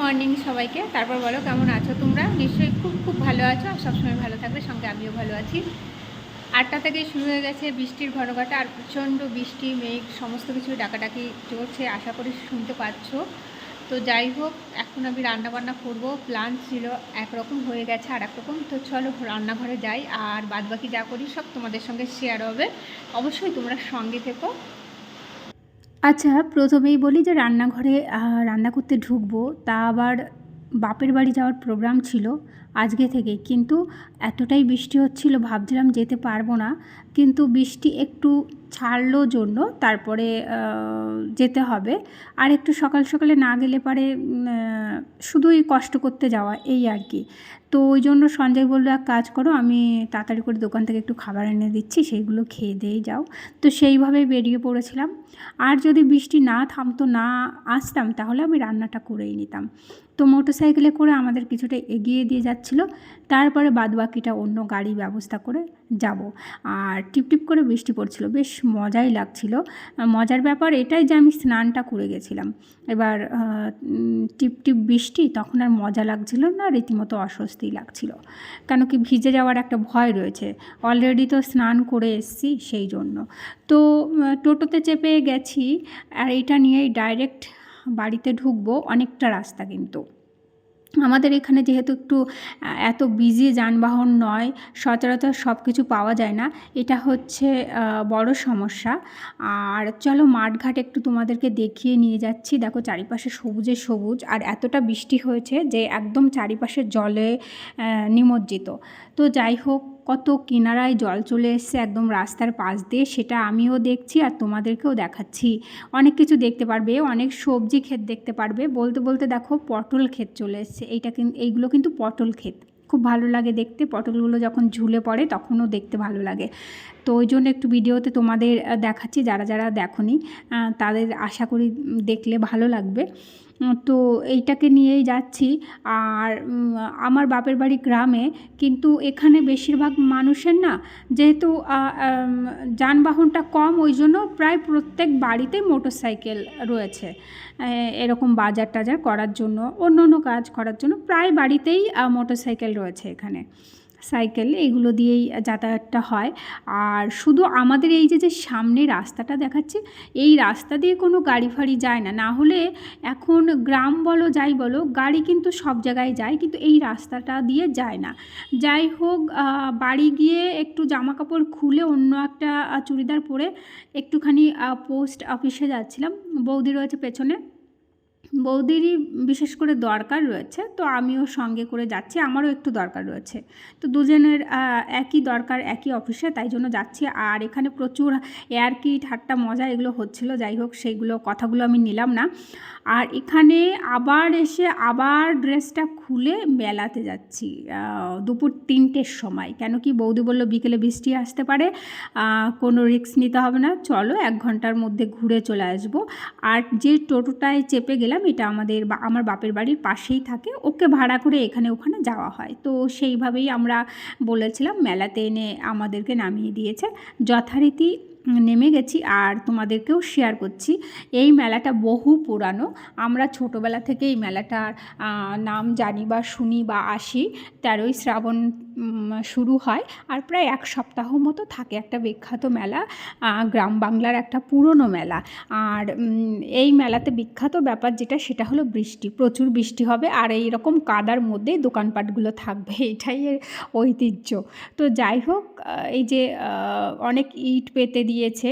Morning সবাইকে। তারপর বলো, কেমন আছো তোমরা? নিশ্চয়ই খুব খুব ভালো আছো আর সবসময় ভালো থাকবে, সঙ্গে আমিও ভালো আছি। আটটা থেকে শুরু হয়ে গেছে বৃষ্টির ঘনঘটা আর প্রচণ্ড বৃষ্টি, মেঘ, সমস্ত কিছু ডাকাডাকি চলছে, আশা করি শুনতে পাচ্ছ। তো যাই হোক, এখন আমি রান্নাবান্না করব। প্ল্যান ছিল একরকম হয়ে গেছে আর একরকম তো চলো রান্নাঘরে যাই আর বাদবাকি যা করি সব তোমাদের সঙ্গে শেয়ার হবে। অবশ্যই তোমরা সঙ্গে থেকো। আচ্ছা প্রথমেই বলি যে রান্নাঘরে রান্না করতে ঢুকবো তা আবার বাপের বাড়ি যাওয়ার প্রোগ্রাম ছিল আজকে থেকে। কিন্তু এতটাই বৃষ্টি হচ্ছিল, ভাবছিলাম যেতে পারব না। কিন্তু বৃষ্টি একটু ছাড়লো জন্য, তারপরে যেতে হবে। আর একটু সকাল সকালে না গেলে পারে শুধুই কষ্ট করতে যাওয়া, এই আর কি। তো ওই জন্য সঞ্জয় বলল, এক কাজ করো, আমি তাড়াতাড়ি করে দোকান থেকে একটু খাবার এনে দিচ্ছি সেইগুলো খেয়ে দিয়েই যাও। তো সেইভাবে বেরিয়ে পড়েছিলাম। আর যদি বৃষ্টি না থামতো, না আসতাম, তাহলে আমি রান্নাটা করেই নিতাম। তো মোটরসাইকেলে করে আমাদের কিছুটা এগিয়ে দিয়ে যাচ্ছিল। তারপরে বাদবাকিটা অন্য গাড়ি ব্যবস্থা করে যাব। আর টিপটিপ করে বৃষ্টি পড়ছিল। বেশ মজাই লাগছিল। মজার ব্যাপার এটাই যে আমি স্নানটা করে গেছিলাম। এবার আহ, উম, টিপ টিপ বৃষ্টি তখন আর মজা লাগছিল না রীতিমতো অস্বস্তি লাগছিল। কেন কি ভিজে যাওয়ার একটা ভয় রয়েছে। অলরেডি তো স্নান করে এসছি সেই জন্য। তো টোটোতে চেপে গেছি। আর এটা নিয়েই ডাইরেক্ট বাড়িতে ঢুকবো অনেকটা রাস্তা কিন্তু। আমাদের এখানে যেহেতু একটু এত বিজি যানবাহন নয়, সচরাচর সব কিছু পাওয়া যায় না, এটা হচ্ছে বড় সমস্যা। আর চলো মাঠঘাট একটু তোমাদেরকে দেখিয়ে নিয়ে যাচ্ছি। দেখো চারিপাশে সবুজে সবুজ, আর এতটা বৃষ্টি হয়েছে যে একদম চারিপাশে জলে নিমজ্জিত। তো যাই হোক কত কিনারায় জল চলে এসছে একদম রাস্তার পাশ দিয়ে, সেটা আমিও দেখছি আর তোমাদেরকেও দেখাচ্ছি। অনেক কিছু দেখতে পারবে, অনেক সবজি ক্ষেত দেখতে পারবে। বলতে বলতে দেখো পটল ক্ষেত চলে এসছে। এইটা এইগুলো কিন্তু পটল ক্ষেত। খুব ভালো লাগে দেখতে। পটলগুলো যখন ঝুলে পড়ে তখনও দেখতে ভালো লাগে। তো ওই জন্য একটু ভিডিওতে তোমাদের দেখাচ্ছি, যারা যারা দেখনি তাদের আশা করি দেখলে ভালো লাগবে। তো এইটাকে নিয়েই যাচ্ছি। আর আমার বাপের বাড়ি গ্রামে, কিন্তু এখানে বেশিরভাগ মানুষের না, যেহেতু যানবাহনটা কম, ওই জন্য প্রায় প্রত্যেক বাড়িতে মোটর সাইকেল রয়েছে এরকম বাজার টাজার করার জন্য অন্য অন্য কাজ করার জন্য প্রায় বাড়িতেই মোটর সাইকেল রয়েছে এখানে। সাইকেল এগুলো দিয়েই যাতায়াতটা হয়। আর শুধু আমাদের এই যে যে সামনে রাস্তাটা দেখাচ্ছে, এই রাস্তা দিয়ে কোনো গাড়ি ফাড়ি যায় না। না হলে এখন গ্রাম বলো, যাই বলো, গাড়ি কিন্তু সব জায়গায় যায়, কিন্তু এই রাস্তাটা দিয়ে যায় না। যাই হোক বাড়ি গিয়ে একটু জামা কাপড় খুলে অন্য একটা চুড়িদার পরে একটুখানি পোস্ট অফিসে যাচ্ছিলাম। বৌদি রয়েছে পেছনে। বৌদিরই বিশেষ করে দরকার রয়েছে, তো আমিও সঙ্গে করে যাচ্ছি, আমারও একটু দরকার রয়েছে। তো দুজনের একই দরকার, একই অফিসে তাই জন্য যাচ্ছি। আর এখানে প্রচুর এয়ার কি ঠাট্টা মজা এগুলো হচ্ছিল, যাই হোক সেইগুলো কথাগুলো আমি নিলাম না। আর এখানে আবার এসে আবার ড্রেসটা খুলে মেলাতে যাচ্ছি দুপুর তিনটের সময়। কেন কি বৌদি বলল বিকেলে বৃষ্টি আসতে পারে কোনো রিস্ক নিতে হবে না। চলো এক ঘণ্টার মধ্যে ঘুরে চলে আসব। আর যে টোটোটায় চেপে গেলাম এটা আমাদের বা, আমার বাপের বাড়ির পাশেই থাকে। ওকে ভাড়া করে এখানে ওখানে যাওয়া হয়। তো সেইভাবেই আমরা বলেছিলাম, মেলাতে এনে আমাদেরকে নামিয়ে দিয়েছে। যথারীতি নেমে গেছি আর তোমাদেরকেও শেয়ার করছি। এই মেলাটা বহু পুরানো। আমরা ছোটোবেলা থেকে এই মেলাটার নাম জানি বা শুনি বা আসি। তেরোই শ্রাবণ শুরু হয় আর প্রায় এক সপ্তাহ মতো থাকে একটা বিখ্যাত মেলা গ্রাম বাংলার একটা পুরনো মেলা। আর এই মেলাতে বিখ্যাত ব্যাপার যেটা, সেটা হলো বৃষ্টি। প্রচুর বৃষ্টি হবে আর এই রকম কাদার মধ্যেই দোকানপাটগুলো থাকবে। এটাই এর ঐতিহ্য। তো যাই হোক এই যে অনেক ইট পেতে দিয়েছে,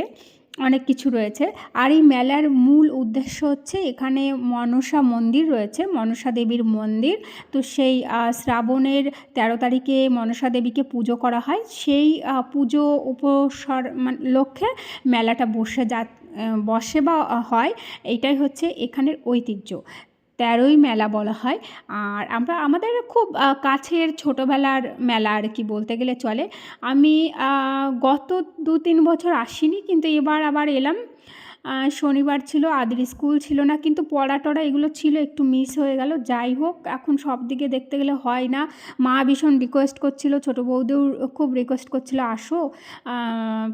অনেক কিছু রয়েছে। আর এই মেলার মূল উদ্দেশ্য হচ্ছে এখানে মনসা মন্দির রয়েছে, মনসা দেবীর মন্দির। তো সেই শ্রাবণের তেরো তারিখে মনসা দেবীকে পুজো করা হয়। সেই পুজো উপসর মানে লক্ষ্যে মেলাটা বসে যা বসে বা, হয়। এটাই হচ্ছে এখানের ঐতিহ্য। তেরোই মেলা বলা হয়। আর আমরা, আমাদের খুব কাছের ছোটোবেলার মেলা আর কি বলতে গেলে চলে। আমি গত দু তিন বছর আসিনি, কিন্তু এবার আবার এলাম। শনিবার ছিল, আদির স্কুল ছিল না, কিন্তু পড়া টড়া এগুলো ছিল, একটু মিস হয়ে গেল। যাই হোক, এখন সব দিকে দেখতে গেলে হয় না। মা ভীষণ রিকোয়েস্ট করছিল, ছোটো বৌদিও খুব রিকোয়েস্ট করছিল, আসো।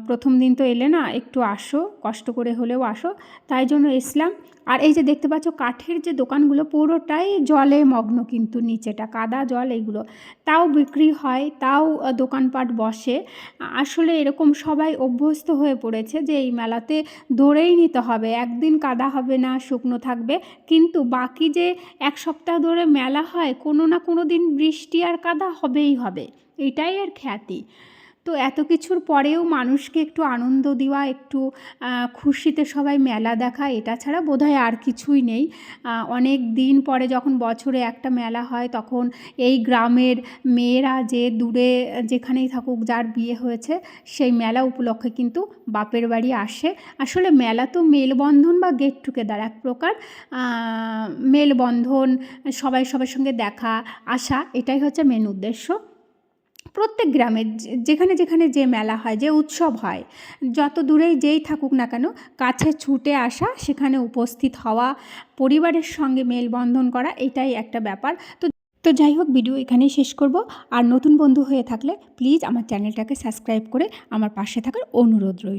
প্রথম দিন তো এলে না, একটু আসো, কষ্ট করে হলেও আসো। তাই জন্য এসলাম। আর এই যে দেখতে পাচ্ছ, কাঠের যে দোকানগুলো, পুরোটাই জলে মগ্ন কিন্তু নিচেটা, কাদা জল এইগুলো। তাও বিক্রি হয়, তাও দোকানপাট বসে। আসলে এরকম সবাই অভ্যস্ত হয়ে পড়েছে যে এই মেলাতে ধরেই নিতে হবে, একদিন কাদা হবে না, শুকনো থাকবে। কিন্তু বাকি যে এক সপ্তাহ ধরে মেলা হয়, কোনো না কোনো দিন বৃষ্টি আর কাদা হবেই হবে। এটাই আর খ্যাতি। তো এত কিছুর পরেও মানুষকে একটু আনন্দ দেওয়া, একটু খুশিতে সবাই মেলা দেখা, এটা ছাড়া বোধহয় আর কিছুই নেই। অনেক দিন পরে যখন বছরে একটা মেলা হয়, তখন এই গ্রামের মেয়েরা যে দূরে যেখানেই থাকুক, যার বিয়ে হয়েছে, সেই মেলা উপলক্ষে কিন্তু বাপের বাড়ি আসে। আসলে মেলা তো মেলবন্ধন বা গেট টুগেদার এক প্রকার। মেলবন্ধন, সবাই সবার সঙ্গে দেখা, আসা, এটাই হচ্ছে মেন উদ্দেশ্য। প্রত্যেক গ্রামে যেখানে যেখানে যে মেলা হয়, যে উৎসব হয়, যত দূরেই যেই থাকুক না কেন, কাছে ছুটে আসা, সেখানে উপস্থিত হওয়া, পরিবারের সঙ্গে মেলবন্ধন করা, এটাই একটা ব্যাপার। তো তো যাই হোক, ভিডিও এখানেই শেষ করব। আর নতুন বন্ধু হয়ে থাকলে, প্লিজ আমার চ্যানেলটাকে সাবস্ক্রাইব করে আমার পাশে থাকার অনুরোধ রইল।